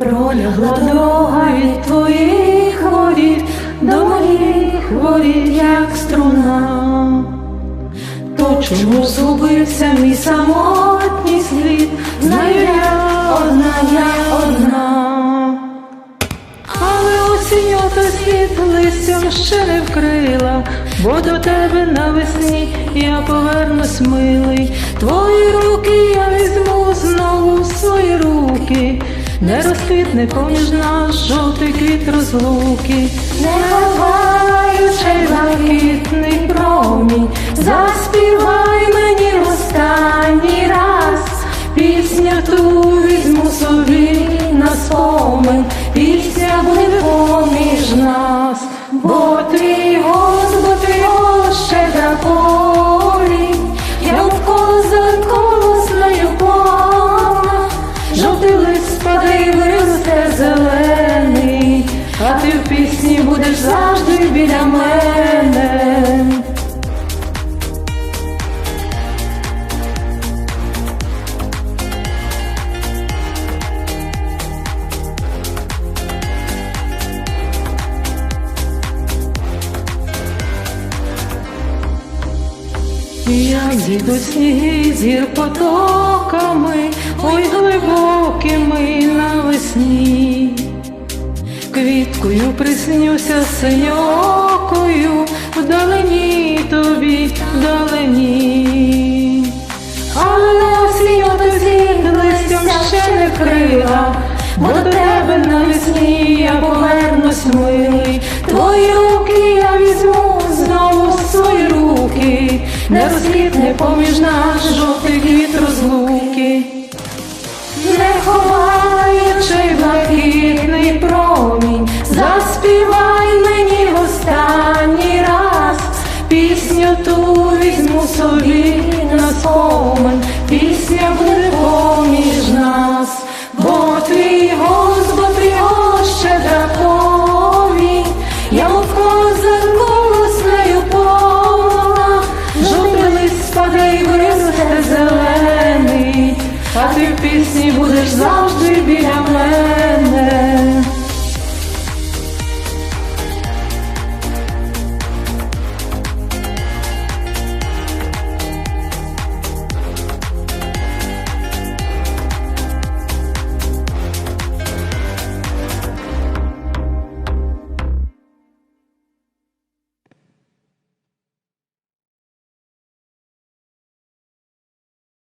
Пролягла дорога від твоїх воріт до моїх воріт, як струна. То чому згубився мій самотній світ? Знаю я одна, я одна. Але осінь ото світ листям ще не вкрила, бо до тебе навесні я повернусь милий. Твої руки я візьму знову в свої руки, не розквітне поміж нас жовтий квіт розлуки, не ховаючи блакитний промінь, заспівай мені останній раз. Пісню ту візьму собі на спомин, пісня буде поміж нас, бо твій біля мене. Як зійдуть сніги зір потоками, ой глибокими навесні, квіткою приснюся синьокою, вдалині тобі, вдалині. Але ото зір листям ще не крила, бо до тебе навесні я повернусь милий. Твої руки я візьму знову в свої руки, не розквітне поміж нас жовтий квіт розлуки. Не ховаючи блакитний промінь, Заспівай мені в останній раз, пісню ту візьму собі на спомин, пісня буде поміж нас, бо твій голос, бо твій голос ще дракові, я мов коза голоснею повна, жовтий лист спаде і виросте зелений, а ти в пісні будеш завжди біля мене.